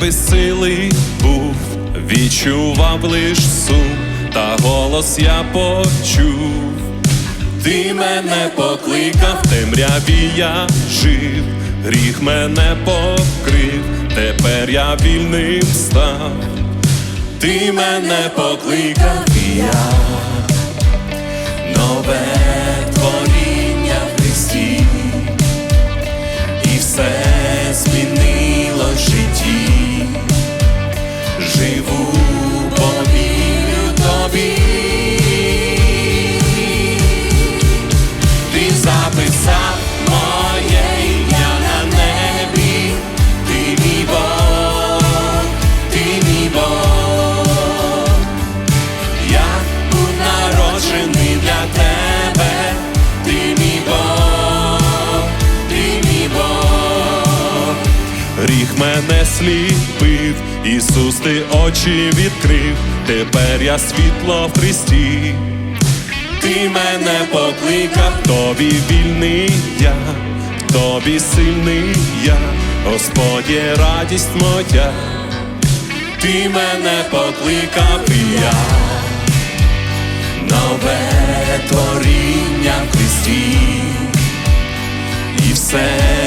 безсилий був, відчував лиш сум, та голос я почув. Ти мене покликав, темряві я жив, гріх мене покрив, тепер я вільним став. Ти мене покликав, і я нове творіння мене сліпив, Ісус, ти очі відкрив, тепер я світло в Христі. Ти мене покликав, тобі вільний я, тобі сильний я, Господь є радість моя, ти мене покликав і я, нове творіння в Христі, і все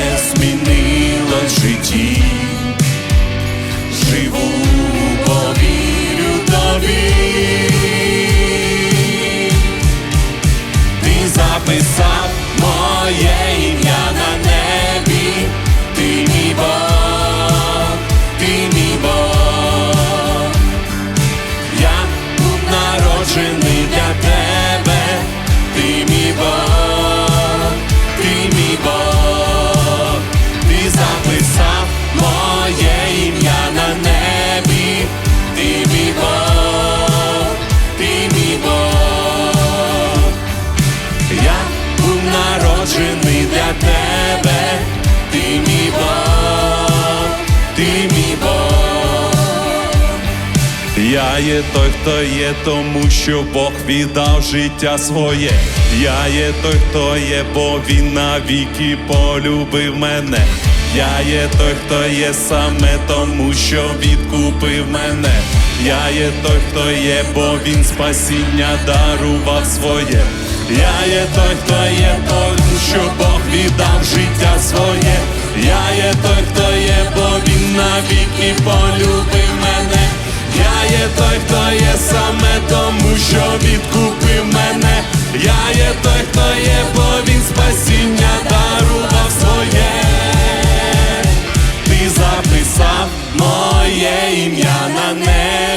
ти мій Бог. Я є той, хто є, тому що Бог віддав життя своє. Я є той, хто є, бо він навіки полюбив мене. Я є той, хто є саме тому, що відкупив мене. Я є той, хто є, бо він спасіння дарував своє. Я є той, хто є, тому що Бог віддав життя своє. Я є той, хто є, бо він навіки полюбив мене. Я є той, хто є саме тому, що відкупив мене. Я є той, хто є, бо він спасіння дарував своє. Ти записав моє ім'я на небі.